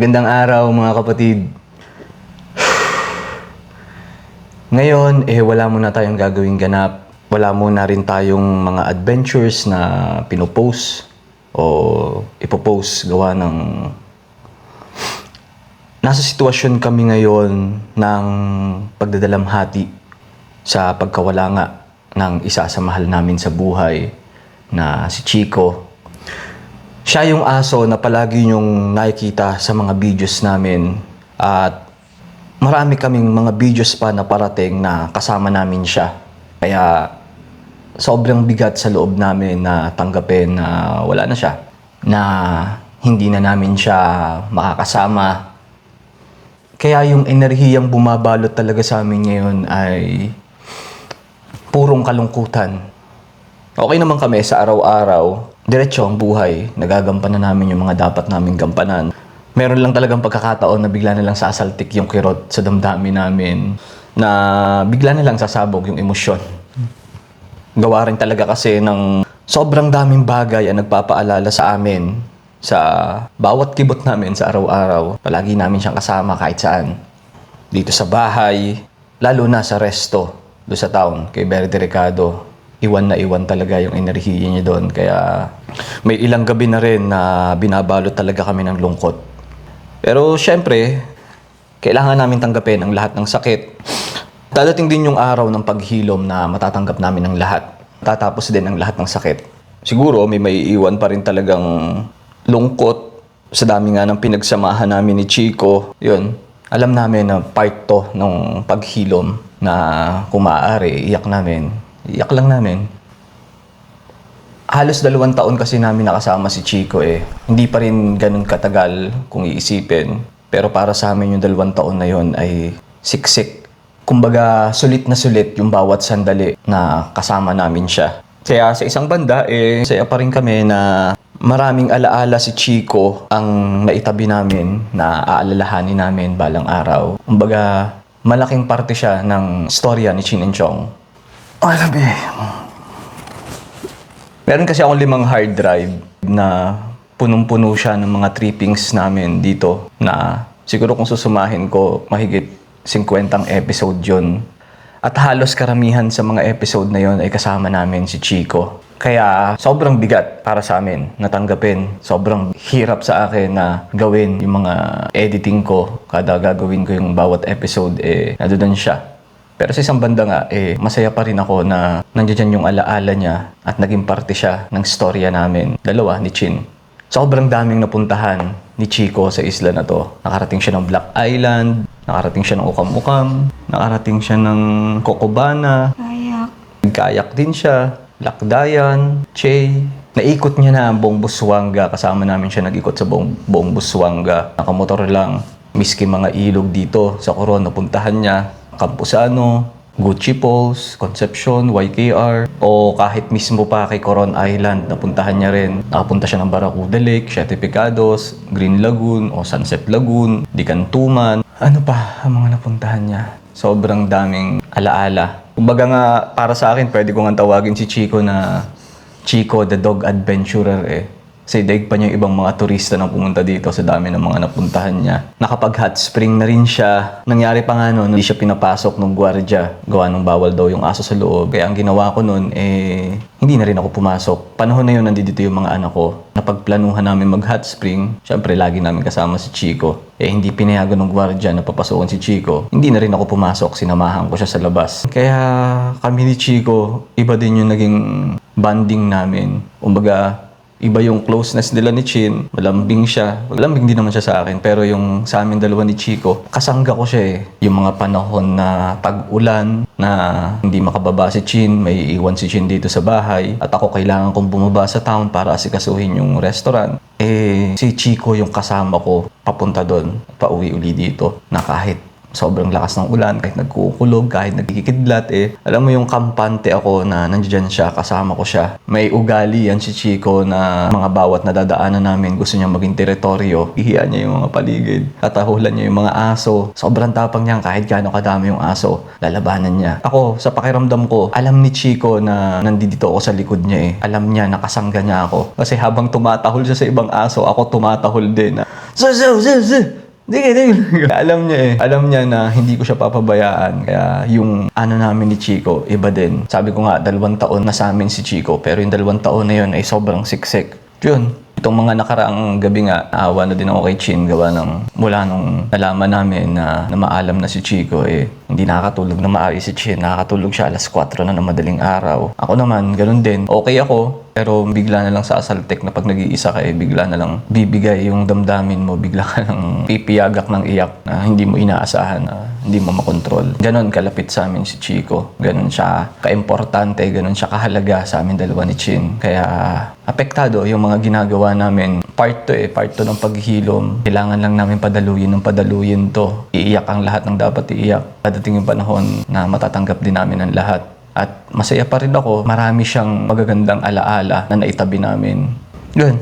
Magandang araw mga kapatid. Ngayon, eh wala muna tayong gagawing ganap. Wala muna rin tayong mga adventures na pinopost o ipopost gawa ng... Nasa sitwasyon kami ngayon ng pagdadalamhati sa pagkawala nga ng isa sa mahal namin sa buhay na si Chico. Siya yung aso na palagi yung nakikita sa mga videos namin at marami kaming mga videos pa na parating na kasama namin siya. Kaya sobrang bigat sa loob namin na tanggapin na wala na siya. Na hindi na namin siya makakasama. Kaya yung enerhiyang bumabalot talaga sa amin ngayon ay purong kalungkutan. Okay naman kami sa araw-araw. Diretso ang buhay. Nagagampanan namin yung mga dapat naming gampanan. Meron lang talagang pagkakataon na bigla na lang sasaltik yung kirot sa damdamin namin na bigla na lang sasabog yung emosyon. Gawa rin talaga kasi ng sobrang daming bagay ang nagpapaalala sa amin sa bawat kibot namin sa araw-araw. Palagi namin siyang kasama kahit saan. Dito sa bahay, lalo na sa resto, do sa town, kay Verde Ricardo. Iwan na iwan talaga yung enerhiya niya doon. Kaya may ilang gabi na rin na binabalot talaga kami ng lungkot. Pero syempre, kailangan namin tanggapin ang lahat ng sakit. Dadating din yung araw ng paghilom na matatanggap namin ang lahat. Tatapos din ang lahat ng sakit. Siguro may may iwan pa rin talagang lungkot sa dami nga ng pinagsamahan namin ni Chico. Yun, alam namin na part to ng paghilom na kung maaari, iyak namin. Iyak lang namin. Halos dalawang taon kasi namin nakasama si Chico eh. Hindi pa rin ganun katagal kung iisipin. Pero para sa amin yung dalawang taon na yon ay siksik. Kumbaga, sulit na sulit yung bawat sandali na kasama namin siya. Kaya sa isang banda, eh, saya pa rin kami na maraming alaala si Chico ang naitabi namin na aalalahanin namin balang araw. Kumbaga, malaking parte siya ng storya ni Chin and Chong. Ay, sabi. Meron kasi akong limang hard drive na punong-puno siya ng mga trippings namin dito na siguro kung susumahin ko, mahigit 50 episode yun. At halos karamihan sa mga episode na yon ay kasama namin si Chico. Kaya sobrang bigat para sa amin natanggapin. Sobrang hirap sa akin na gawin yung mga editing ko. Kada gagawin ko yung bawat episode, eh, nadoon siya. Pero sa isang banda nga, eh, masaya pa rin ako na nandiyan yung alaala niya at naging parte siya ng storya namin. Dalawa, ni Chin. Sobrang daming napuntahan ni Chico sa isla na to. Nakarating siya ng Black Island, nakarating siya ng Ukam-Ukam, nakarating siya ng Kokobana, Kayak. Kayak din siya, Lakdayan, Che. Naikot niya na ang buong Buswanga. Kasama namin siya nag-ikot sa buong, buong Buswanga. Nakamotor lang. Miski mga ilog dito sa Coron, napuntahan niya. Campusano, Gucci Falls, Concepcion, YKR, o kahit mismo pa kay Coron Island, napuntahan niya rin. Nakapunta siya ng Barracuda Lake, Siete Picados, Green Lagoon, o Sunset Lagoon, Dikantuman. Ano pa ang mga napuntahan niya? Sobrang daming alaala. Kumbaga nga, para sa akin, pwede ko nga tawagin si Chico na Chico the Dog Adventurer eh. Kasi daig pa niya yung ibang mga turista na pumunta dito sa dami ng mga napuntahan niya. Nakapag hot spring na rin siya. Nangyari pa nga noon, hindi siya pinapasok ng gwardya. Gawa ng bawal daw yung aso sa loob. Kaya ang ginawa ko noon, eh, hindi na rin ako pumasok. Panahon na yun, nandito yung mga anak ko. Napagplanuhan namin mag hot spring, syempre lagi namin kasama si Chico. Eh, hindi pinayagan ng gwardya na papasokan si Chico. Hindi na rin ako pumasok, sinamahan ko siya sa labas. Kaya kami ni Chico, iba din yung naging bonding namin. Umbaga, iba yung closeness nila ni Chin. Malambing siya. Malambing din naman siya sa akin. Pero yung sa amin dalawa ni Chico, kasangga ko siya eh. Yung mga panahon na tag-ulan, na hindi makababa si Chin, may iwan si Chin dito sa bahay. At ako kailangan kong bumaba sa town para asikasuhin yung restaurant. Eh, si Chico yung kasama ko papunta doon, pauwi uli dito. Na kahit sobrang lakas ng ulan, kahit nagkukulog, kahit nagkikidlat eh. Alam mo yung kampante ako na nandiyan siya, kasama ko siya. May ugali yan si Chico na mga bawat nadadaanan namin gusto niya maging teritoryo. Ihiya niya yung mga paligid. Tatahulan niya yung mga aso. Sobrang tapang niyan kahit gaano kadami yung aso. Lalabanan niya. Ako, sa pakiramdam ko, alam ni Chico na nandito ako sa likod niya eh. Alam niya, nakasangga niya ako. Kasi habang tumatahol siya sa ibang aso, ako tumatahol din. So, so, so, so. Dige, dige. Alam niya eh. Alam niya na hindi ko siya papabayaan. Kaya yung ano namin ni Chico, iba din. Sabi ko nga, dalawang taon na sa amin si Chico. Pero yung dalawang taon na yun ay sobrang siksik. Yun. Itong mga nakaraang gabi nga, naawa na din ako kay Chin gawa ng mula nung nalaman namin na, na maalam na si Chico eh hindi nakakatulog na maayos si Chin. Nakakatulog siya alas 4 na ng madaling araw. Ako naman, ganun din. Okay ako, pero bigla na lang sa asaltek na pag nag-iisa ka eh, bigla na lang bibigay yung damdamin mo, bigla ka lang pipiyagak ng iyak na hindi mo inaasahan na hindi mo makontrol. Ganon kalapit sa amin si Chico. Ganon siya kaimportante, ganon siya kahalaga sa amin dalawa ni Chin. Kaya apektado yung mga ginagawa namin. Part to eh, part to ng paghihilom. Kailangan lang namin padaluyin ng padaluyin to. Iiyak ang lahat ng dapat iiyak. Padating yung panahon na matatanggap din namin ang lahat. At masaya pa rin ako, marami siyang magagandang alaala na naitabi namin. Yun.